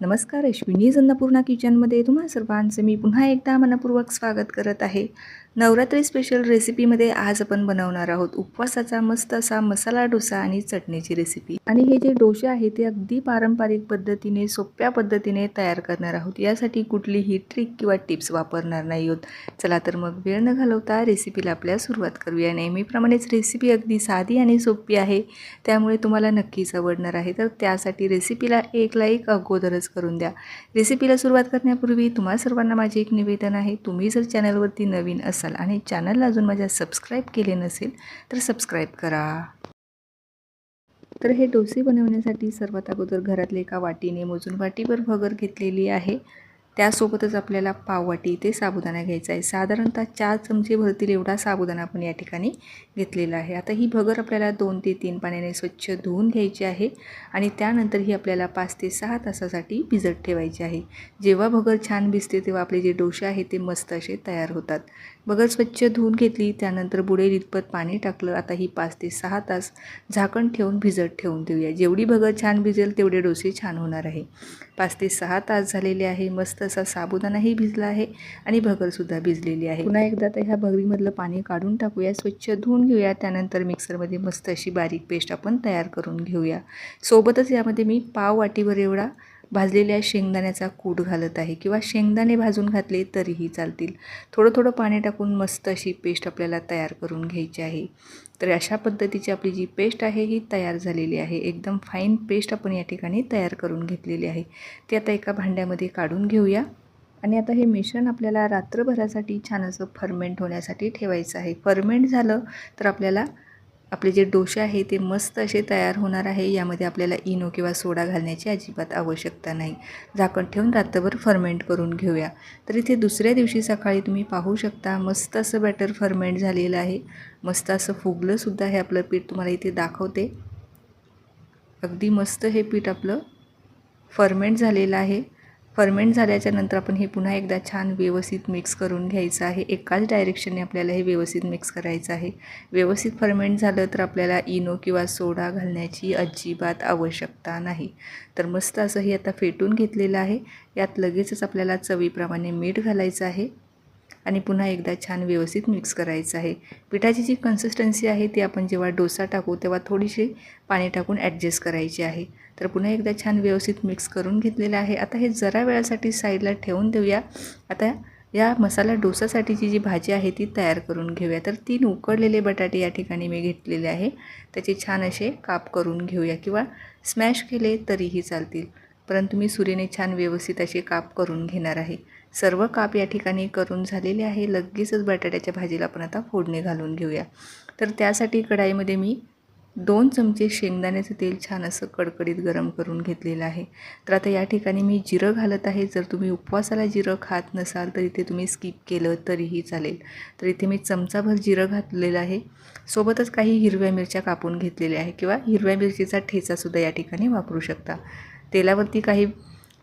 नमस्कार अश्विनी अन्नपूर्णा किचनमध्ये तुम्हा सर्वांचं मी पुन्हा एकदा मनपूर्वक स्वागत करत आहे. नवरात्री स्पेशल रेसिपीमध्ये आज आपण बनवणार आहोत उपवासाचा मस्त असा मसाला डोसा आणि चटणीची रेसिपी आणि हे जे डोसे आहे ते अगदी पारंपरिक पद्धतीने सोप्या पद्धतीने तयार करणार आहोत. यासाठी कुठलीही ट्रिक किंवा टिप्स वापरणार नाही आहोत. चला तर मग वेळ न घालवता रेसिपीला आपल्या सुरुवात करूया. नेहमीप्रमाणेच रेसिपी अगदी साधी आणि सोपी आहे. त्यामुळे तुम्हाला नक्कीच आवडणार आहे. तर त्यासाठी रेसिपीला एक लाईक अगोदरच करून द्या. रेसिपीला सुरुवात करण्यापूर्वी तुम्हा सर्वांना माझे एक निवेदन आहे. तुम्ही जर चॅनलवरती नवीन असाल आणि चॅनलला अजून माझ्या सबस्क्राईब केले नसेल तर सबस्क्राईब करा. तर हे डोसे बनवण्यासाठी सर्वात अगोदर घरातले एका वाटीने मोजून वाटीभर भगर घेतलेली आहे. त्यासोबतच आपल्याला पाववाटी इथे साबुदाणा घ्यायचा आहे. साधारणतः चार चमचे भरतील एवढा साबुदाणा आपण या ठिकाणी घेतलेला आहे. आता ही भगर आपल्याला दोन ते तीन पाण्याने स्वच्छ धुवून घ्यायची आहे आणि त्यानंतर ही आपल्याला पाच ते सहा तासासाठी भिजत ठेवायची आहे. जेव्हा भगर छान भिजते तेव्हा आपले जे डोसे आहे ते मस्त असे तयार होतात. भगर स्वच्छ धुवून घेतली त्यानंतर बुडेल इतपत पाणी टाकलं. आता ही पाच ते सहा तास झाकण ठेवून भिजत ठेवून देऊया. जेवढी भगर छान भिजेल तेवढे डोसे छान होणार आहे. पाच ते सहा तास झालेले आहे. मस्त असा साबुदाणाही भिजला आहे आणि भगरसुद्धा भिजलेली आहे. पुन्हा एकदा तर ह्या भगरीमधलं पाणी काढून टाकूया स्वच्छ धुवून घेऊया त्यानंतर मिक्सरमध्ये मस्त अशी बारीक पेस्ट आपण तयार करून घेऊया. सोबतच यामध्ये मी पाव वाटीवर एवढा भाजलेल्या शेंगदाण्याचा कूट घालत आहे किंवा शेंगदाणे भाजून घातले तरीही चालतील. थोडं थोडं पाणी टाकून मस्त अशी पेस्ट आपल्याला तयार करून घ्यायची आहे. तर अशा पद्धतीची आपली जी पेस्ट आहे ही तयार झालेली आहे. एकदम फाईन पेस्ट आपण या ठिकाणी तयार करून घेतलेली आहे. ती आता एका भांड्यामध्ये काढून घेऊया. आणि आता हे मिश्रण आपल्याला रात्रभरासाठी छान असं फर्मेंट होण्यासाठी ठेवायचं आहे. फर्मेंट झालं तर आपल्याला आपले जे डोसे आहे ते मस्त असे तयार होणार आहे. यामध्ये आपल्याला इनो किंवा सोडा घालण्याची अजिबात आवश्यकता नाही. झाकण ठेवून रात्रभर फर्मेंट करून घेऊया. तर इथे दुसऱ्या दिवशी सकाळी तुम्ही पाहू शकता मस्त असं बॅटर फर्मेंट झालेलं आहे. मस्त असं फुगलंसुद्धा हे आपलं पीठ तुम्हाला इथे दाखवते. अगदी मस्त हे पीठ आपलं फर्मेंट झालेलं आहे. फर्मेंट झाल्याच्यानंतर आपण हे पुन्हा एकदा छान व्यवस्थित मिक्स करून घ्यायचं आहे. एकाच डायरेक्शनने आपल्याला हे व्यवस्थित मिक्स करायचं आहे. व्यवस्थित फर्मेंट झालं तर आपल्याला इनो किंवा सोडा घालण्याची अजिबात आवश्यकता नाही. तर मस्त असं हे आता फेटून घेतलेलं आहे. यात लगेचच आपल्याला चवीप्रमाणे मीठ घालायचं आहे. आणि पुन्हा एकदा छान व्यवस्थित मिक्स करायचं आहे. पिठाची जी कन्सिस्टन्सी आहे ती आपण जेव्हा डोसा टाकू तेव्हा थोडीशी पाणी टाकून ॲडजस्ट करायची आहे. तर पुन्हा एकदा छान व्यवस्थित मिक्स करून घेतलेलं आहे. आता हे जरा वेळासाठी साईडला ठेवून देऊया. आता या मसाला डोसासाठीची जी भाजी आहे ती तयार करून घेऊया. तर तीन उकडलेले बटाटे या ठिकाणी मी घेतलेले आहे. त्याचे छान असे काप करून घेऊया किंवा स्मॅश केले तरीही चालतील. परंतु मी सुरीने छान व्यवस्थित असे काप करून घेणार आहे. सर्व काप या ठिकाणी करून झालेले आहे. लगेचच बटाट्याच्या भाजीला आपण आता फोडणी घालून घेऊया. तर त्यासाठी कढाईमध्ये मी दोन चमचे शेंगदाण्याचं तेल छान असं कडकडीत गरम करून घेतलेलं आहे. तर आता या ठिकाणी मी जिरं घालत आहे. जर तुम्ही उपवासाला जिरं खात नसाल तर इथे तुम्ही स्किप केलं तरीही चालेल. तर इथे मी चमचाभर जिरं घातलेलं आहे. सोबतच काही हिरव्या मिरच्या कापून घेतलेल्या आहे किंवा हिरव्या मिरचीचा ठेचासुद्धा या ठिकाणी वापरू शकता. तेलावरती काही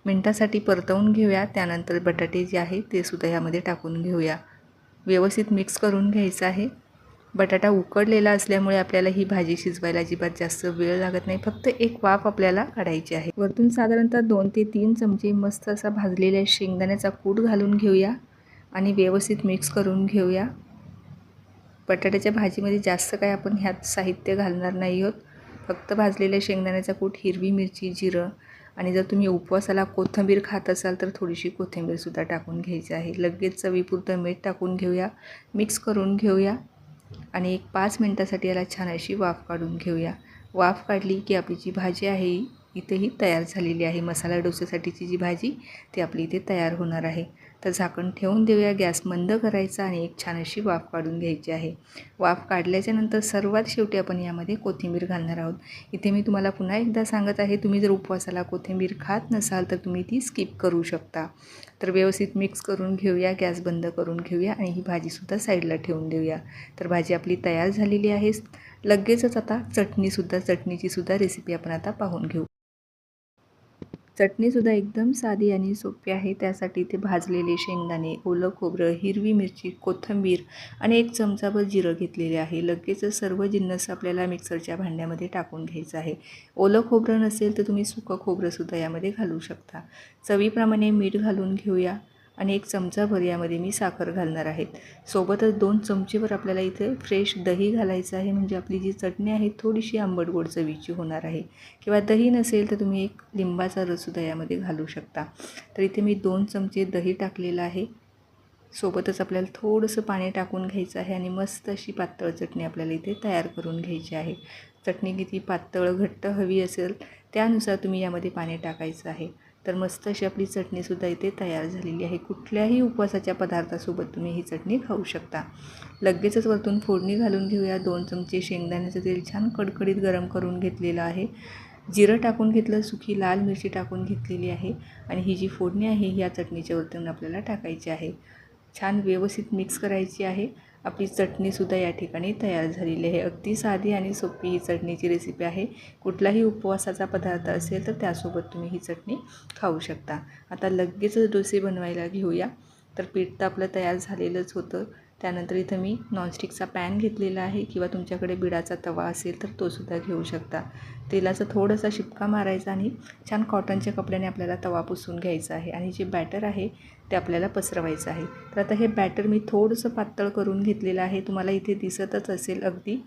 मिनटासाठी परतवून घेऊया. त्यानंतर बटाटे जे आहे ते सुद्धा यामध्ये टाकून घेऊया. व्यवस्थित मिक्स करून घ्यायचं आहे. बटाटा उकडलेला असल्यामुळे आपल्याला ही भाजी शिजवायला अजिबात जास्त वेळ लागत नाही. फक्त एक वाफ आपल्याला काढायची आहे. वरतून साधारणतः दोन ते तीन चमचे मस्त असा भाजलेल्या शेंगदाण्याचा कूट घालून घेऊया आणि व्यवस्थित मिक्स करून घेऊया. बटाट्याच्या भाजीमध्ये जास्त काय आपण ह्यात साहित्य घालणार नाही आहोत. फक्त भाजलेल्या शेंगदाण्याचा कूट हिरवी मिरची जिरं आणि जर तुम्ही उपवासाला कोथिंबीर खात असाल तर थोडीशी कोथिंबीरसुद्धा टाकून घ्यायची आहे. लगेच चवीपुरतं मीठ टाकून घेऊया. मिक्स करून घेऊया. आणि एक पाच मिनटासाठी याला छान अशी वाफ काढून घेऊया. वाफ काढली की आपली जी भाजी आहे इथेही तयार झालेली आहे. मसाला डोसेसाठीची जी भाजी ती आपली इथे तयार होणार आहे. तर झाकण ठेवून देऊया. गॅस मंद करायचा आणि एक छान अशी वाफ काढून घ्यायची आहे. वाफ काढल्याच्या नंतर सर्वात शेवटी आपण यामध्ये कोथिंबीर घालणार आहोत. इथे मी तुम्हाला पुन्हा एकदा सांगत आहे तुम्ही जर उपवासाला कोथिंबीर खात नसाल तर तुम्ही ती स्किप करू शकता. तर व्यवस्थित मिक्स करून घेऊया गॅस बंद करून घेऊया आणि ही भाजीसुद्धा साईडला ठेवून देऊया. तर भाजी आपली तयार झालेली आहे. लगेचच आता चटणीसुद्धा चटणीचीसुद्धा रेसिपी आपण आता पाहून घेऊ. चटणीसुद्धा एकदम साधी आणि सोपी आहे. त्यासाठी इथे भाजलेले शेंगदाणे ओलं खोबरं हिरवी मिरची कोथिंबीर आणि एक चमचाभर जिरं घेतलेले आहे. लगेचच सर्व जिन्नस आपल्याला मिक्सरच्या भांड्यामध्ये टाकून घ्यायचं आहे. ओलं खोबरं नसेल तर तुम्ही सुकं खोबरंसुद्धा यामध्ये घालू शकता. चवीप्रमाणे मीठ घालून घेऊया. आणि एक चमचाभर यामध्ये मी साखर घालणार आहेत. सोबतच दोन चमचेवर आपल्याला इथे फ्रेश दही घालायचं आहे. म्हणजे आपली जी चटणी आहे थोडीशी आंबट गोड चवीची होणार आहे. किंवा दही नसेल तर तुम्ही एक लिंबाचा रससुद्धा यामध्ये घालू शकता. तर इथे मी दोन चमचे दही टाकलेलं आहे. सोबतच आपल्याला थोडंसं पाणी टाकून घ्यायचं आहे आणि मस्त अशी पातळ चटणी आपल्याला इथे तयार करून घ्यायची आहे. चटणी किती पातळ घट्ट हवी असेल त्यानुसार तुम्ही यामध्ये पाणी टाकायचं आहे. तर मस्त अशी आपली चटणीसुद्धा इथे तयार झालेली आहे. कुठल्याही उपवासाच्या पदार्थासोबत तुम्ही ही चटणी खाऊ शकता. लगेचच वरतून फोडणी घालून घेऊया. दोन चमचे शेंगदाण्याचं तेल छान कडकडीत गरम करून घेतलेलं आहे. जिरं टाकून घेतलं सुकी लाल मिरची टाकून घेतलेली आहे आणि ही जी फोडणी आहे ही या चटणीच्या वरतून आपल्याला टाकायची आहे. छान व्यवस्थित मिक्स करायची आहे. आपली चटणीसुद्धा या ठिकाणी तयार झालेली आहे. अगदी साधी आणि सोपी ही चटणीची रेसिपी आहे. कुठलाही उपवासाचा पदार्थ असेल तर त्यासोबत तुम्ही ही चटणी खाऊ शकता. आता लगेचच डोसे बनवायला घेऊया. तर पीठ तर आपलं तयार झालेलंच होतं. त्यानंतर इथं मी नॉनस्टिकचा पॅन घेतलेला आहे. किंवा तुमच्याकडे बिडाचा तवा असेल तर तोसुद्धा घेऊ शकता. तेलाचा थोडासा शिपका मारायचा आणि छान कॉटनच्या कपड्याने आपल्याला तवा पुसून घ्यायचा आहे आणि जे बॅटर आहे ते आपल्याला पसरवायचं आहे. तर आता हे बॅटर मी थोडंसं पातळ करून घेतलेलं आहे. तुम्हाला इथे दिसतच असेल अगदी.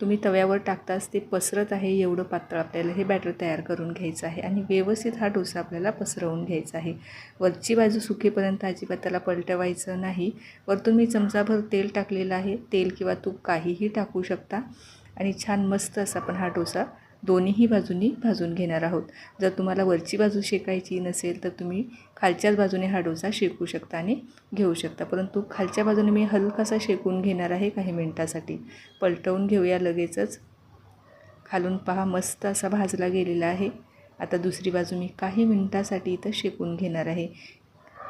तुम्ही तव्यावर टाकताच ते पसरत आहे एवढं पातळ आपल्याला हे बॅटर तयार करून घ्यायचं आहे आणि व्यवस्थित हा डोसा आपल्याला पसरवून घ्यायचा आहे. वरची बाजू सुकेपर्यंत अजिबात त्याला पलटवायचं नाही. वरतून मी चमचाभर तेल टाकलेलं आहे. तेल किंवा तूप काहीही टाकू शकता आणि छान मस्त असा आपण हा डोसा दोन्हीही बाजूंनी भाजून घेणार आहोत. जर तुम्हाला वरची बाजू शेकायची नसेल तर तुम्ही खालच्याच बाजूने हा डोसा शेकू शकता आणि घेऊ शकता. परंतु खालच्या बाजूने मी हलकासा शेकून घेणार आहे काही मिनटासाठी. पलटवून घेऊया लगेचच. खालून पहा मस्त असा भाजला गेलेला आहे. आता दुसरी बाजू मी काही मिनटासाठी इथं शेकून घेणार आहे.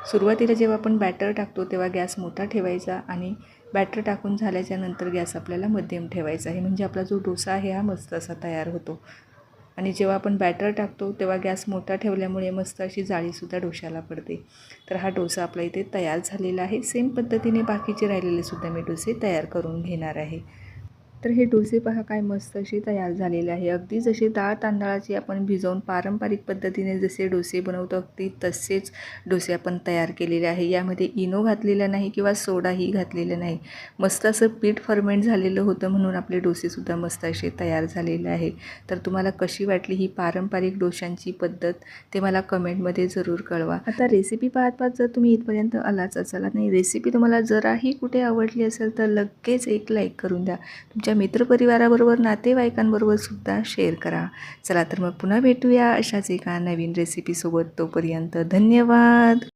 सुरुवातीला जेव्हा आपण बॅटर टाकतो तेव्हा गॅस मोठा ठेवायचा आणि बॅटर टाकून झाल्याच्यानंतर गॅस आपल्याला मध्यम ठेवायचा. आहे म्हणजे आपला जो डोसा आहे हा मस्त असा तयार होतो. आणि जेव्हा आपण बॅटर टाकतो तेव्हा गॅस मोठा ठेवल्यामुळे मस्त अशी जाळीसुद्धा डोशाला पडते. तर हा डोसा आपला इथे तयार झालेला आहे. सेम पद्धतीने बाकीचे राहिलेले सुद्धा मी डोसे तयार करून घेणार आहे. तर हे डोसे पहा काय मस्त असे तयार झालेले आहे. अगदी जसे डाळ तांदळाची आपण भिजवून पारंपरिक पद्धतीने जसे डोसे बनवतो अगदी तसेच डोसे आपण तयार केलेले आहे. यामध्ये इनो घातलेला नाही किंवा सोडाही घातलेला नाही. मस्त असं पीठ फर्मेंट झालेलं होतं म्हणून आपले डोसेसुद्धा मस्त असे तयार झालेले आहे. तर तुम्हाला कशी वाटली ही पारंपरिक डोशांची पद्धत ते मला कमेंटमध्ये जरूर कळवा. आता रेसिपी पाहत पाहत जर तुम्ही इथपर्यंत आलाच असाल नाही रेसिपी तुम्हाला जराही कुठे आवडली असेल तर लगेच एक लाईक करून द्या. तुमच्या तुमच्या मित्रपरिवाराबरोबर नातेवाईकांबरोबर सुद्धा शेअर करा. चला तर मग पुन्हा भेटूया अशाच एका नवीन रेसिपीसोबत तोपर्यंत धन्यवाद!